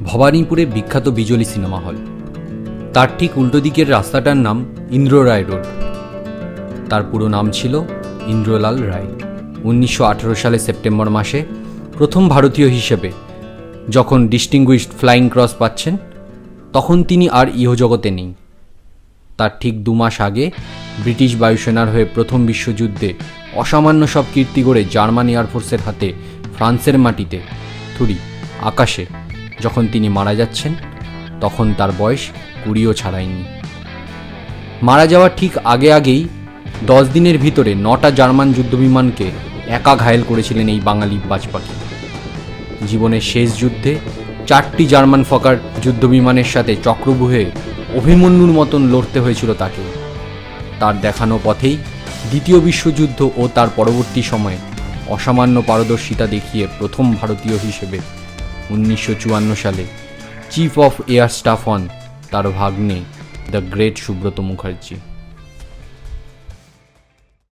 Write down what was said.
ভবানীপুরে বিখ্যাত বিজলি cinema hall. তার ঠিক উল্টো দিকের রাস্তাটার নাম ইন্দ্র রায় রোড। তার পুরো নাম ছিল ইন্দ্রলাল রায়। উনিশশো আঠেরো সালে সেপ্টেম্বর মাসে প্রথম ভারতীয় হিসেবে যখন ডিস্টিংগুইশড ফ্লাইং ক্রস পাচ্ছেন, তখন তিনি আর ইহজগতে নেই। তার ঠিক দু মাস আগে ব্রিটিশ বায়ুসেনার হয়ে প্রথম বিশ্বযুদ্ধে অসামান্য সব কীর্তি করে জার্মান এয়ারফোর্সের হাতে ফ্রান্সের মাটিতে, থুরি, আকাশে যখন তিনি মারা যাচ্ছেন, তখন তার বয়স কুড়িও ছাড়ায়নি মারা যাওয়ার ঠিক আগে আগেই দশ দিনের ভিতরে নটা জার্মান যুদ্ধবিমানকে একা ঘায়েল করেছিলেন এই বাঙালি বাজপাখি। জীবনের শেষ যুদ্ধে চারটি জার্মান ফকার যুদ্ধবিমানের সাথে চক্রবুহে অভিমন্যুর মতন লড়তে হয়েছিল তাকে। তার দেখানো পথেই দ্বিতীয় বিশ্বযুদ্ধ ও তার পরবর্তী সময়ে অসামান্য পারদর্শিতা দেখিয়ে প্রথম ভারতীয় হিসেবে উনিশশো চুয়ান্ন সালে চিফ অফ এয়ার স্টাফ হন তার ভাগ্নে দ্য গ্রেট সুব্রত মুখার্জি।